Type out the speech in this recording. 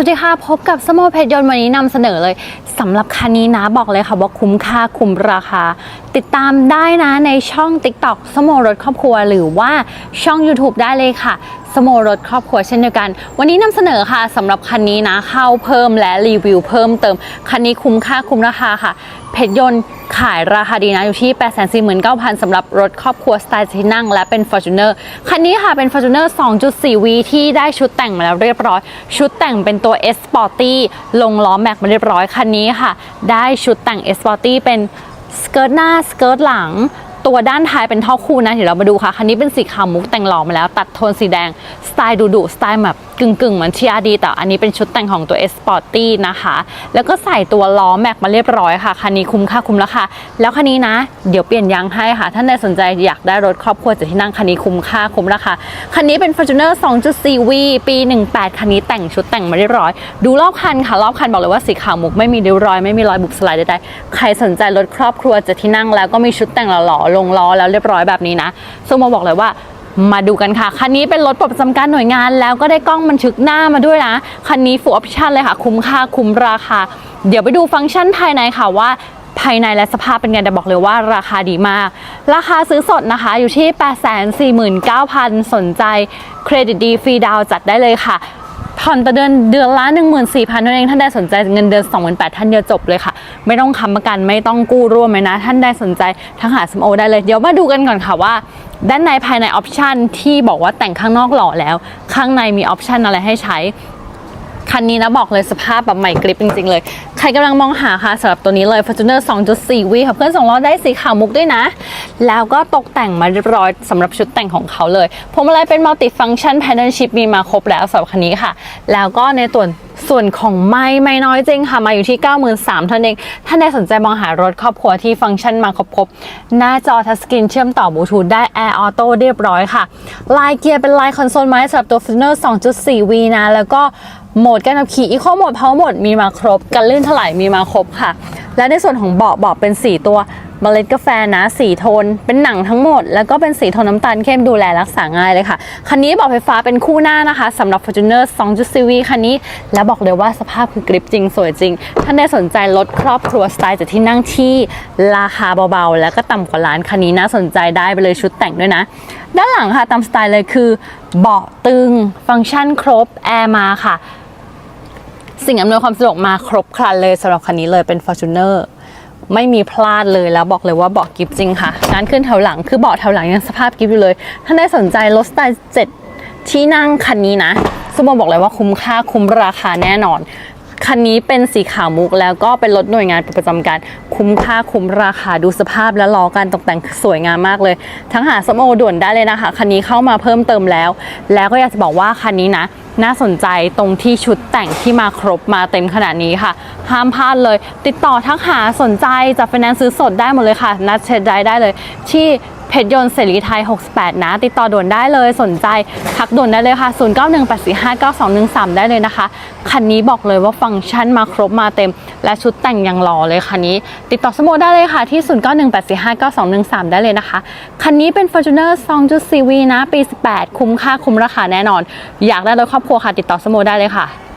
สวัสดีค่ะ พบกับสโมเพชรยนต์วันนี้นำเสนอเลยสำหรับคันนี้นะบอกเลยค่ะว่าคุ้มค่าคุ้มราคา ติดตามได้นะในช่อง TikTok สโมรถครอบครัว หรือว่าช่อง YouTube ได้เลยค่ะสโมรถครอบครัวเช่นเดียวกัน วันนี้นำเสนอค่ะสำหรับคันนี้นะเข้าเพิ่มและรีวิวเพิ่มเติมคันนี้คุ้มค่าคุ้มราคาค่ะ เพชรยนต์ขายราคาดีนะ อยู่ที่ 849,000สำหรับรถครอบครัวสไตล์ที่นั่งและเป็น Fortuner คันนี้ค่ะเป็น Fortuner 2.4V ที่ได้ชุดแต่งมาแล้วเรียบร้อย ชุดแต่งเป็นตัว S Sporty ลงล้อแม็กมาเรียบร้อย คันนี้ค่ะ ได้ชุดแต่ง S Sporty เป็นสเกิร์ตหน้าสเกิร์ตหลัง ตัวด้านท้ายเป็นท่อคู่นะเดี๋ยวเรามาดูค่ะ คันนี้เป็นสีขาวมุกแต่งหล่อมาแล้ว ตัดโทนสีแดง สไตล์ดุดุสไตล์แบบกึ่งกึ่งๆเหมือน TRD แต่อันนี้เป็นชุดแต่งของตัว S Sporty นะคะ แล้วก็ใส่ตัวล้อแม็กมาเรียบร้อยค่ะ คันนี้คุ้มค่าคุ้มราคาแล้วคันนี้นะ เดี๋ยวเปลี่ยนยางให้ค่ะ ท่านใดสนใจอยากได้รถครอบครัวจะที่นั่งคันนี้คุ้มค่าคุ้มราคาคันนี้เป็น Fortuner 2.4V ปี 18 คันนี้แต่งชุดแต่งมาเรียบร้อย ดูรอบคันค่ะรอบคันบอกเลยว่าสีขาวมุกไม่มีริ้วรอยไม่มีรอยบุบสลด์ใดๆใครสนใจรถครอบครัวจะที่นั่งแล้วก็มีชุดแต่งหล่อๆลงล้อแล้วเรียบร้อยแบบนี้นะซึ่งโมบอกเลยว่ามาดูกันค่ะ คันนี้เป็นรถปลดประจำการหน่วยงานแล้วก็ได้กล้องบันทึกหน้ามาด้วยนะ คันนี้ฟูลออปชั่นเลยค่ะ คุ้มค่าคุ้มราคา เดี๋ยวไปดูฟังก์ชันภายในค่ะว่าภายในและสภาพเป็นไงแต่บอกเลยว่าราคาดีมาก ราคาซื้อสดนะคะอยู่ที่ 849,000 สนใจ เครดิตดีฟรีดาวจัดได้เลยค่ะ ผ่อนต่อเดือนเดือนละ 14,000นั่นเองท่านใดสนใจเงินเดือน 28,000ท่านเดียวจบเลยค่ะ ไม่ต้องค้ำประกันไม่ต้องกู้ร่วมเลยนะ ท่านใดสนใจทั้งหาสมโอได้เลย เดี๋ยวมาดูกันก่อนค่ะว่า ด้านในภายในออปชันที่บอกว่าแต่งข้างนอกหล่อแล้ว ข้างในมีออปชันอะไรให้ใช้คันนี้นะบอกเลยสภาพแบบใหม่กริปจริงๆเลย ใครกำลังมองหาค่ะสำหรับตัวนี้เลย Fortuner 2.4 V ค่ะเพื่อนสองล้อได้สีขาวมุกด้วยนะ แล้วก็ตกแต่งมาเรียบร้อยสำหรับชุดแต่งของเขาเลยพวงมาลัยเป็นมัลติฟังชันแพนเดิลชิพมีมาครบแล้วสำหรับคันนี้ค่ะ แล้วก็ในส่วนส่วนของไม่ไม่น้อยจริงค่ะมาอยู่ที่ 93,000เท่านั้นเองท่านใดสนใจมองหารถครอบครัวที่ฟังก์ชันมาครบๆหน้าจอทัชสกรีนเชื่อมต่อบลูทูธได้ Air Auto เรียบร้อยค่ะ ลายเกียร์เป็นลายคอนโซลไม้สำหรับตัว Fortuner 2.4V นะแล้วก็โหมดการขับขี่ Eco Mode Power Mode มีมาครบ กันลื่นถลายมีมาครบค่ะ และในส่วนของเบาะเบาะเป็น 4 ตัวเมล็ดกาแฟนะสีโทน เป็นหนังทั้งหมด แล้วก็เป็นสีโทนน้ำตาลเข้มดูแลรักษาง่ายเลยค่ะ คันนี้เบาะไฟฟ้าเป็นคู่หน้านะคะสำหรับ Fortuner 2.4V คันนี้ แล้วบอกเลยว่าสภาพคือกริปจริง สวยจริง ท่านได้สนใจรถครอบครัวสไตล์จากที่นั่งที่ราคาเบาๆ แล้วก็ต่ำกว่าล้านคันนี้น่าสนใจได้ไปเลยชุดแต่งด้วยนะ ด้านหลังค่ะตามสไตล์เลยคือเบาะตึง ฟังก์ชันครบ แอร์มาค่ะ สิ่งอำนวยความสะดวกมาครบครันเลยสำหรับคันนี้เลยเป็น Fortuner ไม่มีพลาดเลยแล้วบอกเลยว่าเบาะกิฟจริงค่ะงานขึ้นแถวหลังคือเบาะแถวหลังยังสภาพกิฟอยู่เลย ถ้าได้สนใจรถสไตล์7ที่นั่งคันนี้นะสมมติบอกเลยว่าคุ้มค่าคุ้มราคาแน่นอน คันนี้เป็นสีขาวมุกแล้วก็เป็นรถหน่วยงานประจำการ คุ้มค่าคุ้มราคาดูสภาพและล้อการตกแต่งสวยงามมากเลย ทั้งหาสมโอด่วนได้เลยนะคะ คันนี้เข้ามาเพิ่มเติมแล้ว แล้วก็อยากจะบอกว่าคันนี้นะน่าสนใจตรงที่ชุดแต่งที่มาครบมาเต็มขนาดนี้ค่ะ ห้ามพลาดเลย ติดต่อทักหาสนใจจับไฟแนนซ์ซื้อสดได้หมดเลยค่ะ นัดเช็ดได้ได้เลย ที่ เพชรยนต์เสรีไทย 68 นะ ติดต่อด่วนได้เลยสนใจทักด่วนได้เลยค่ะ 0918459213 ได้เลยนะคะ คันนี้บอกเลยว่าฟังก์ชันมาครบมาเต็ม และชุดแต่งยังหล่อเลยคันนี้ ติดต่อสโมได้เลยค่ะที่ 0918459213 ได้เลยนะคะ คันนี้เป็น Fortuner 2.4V นะ ปี 18 คุ้มค่าคุ้มราคาแน่นอน อยากได้รถครอบครัวค่ะ ติดต่อสโมได้เลยค่ะ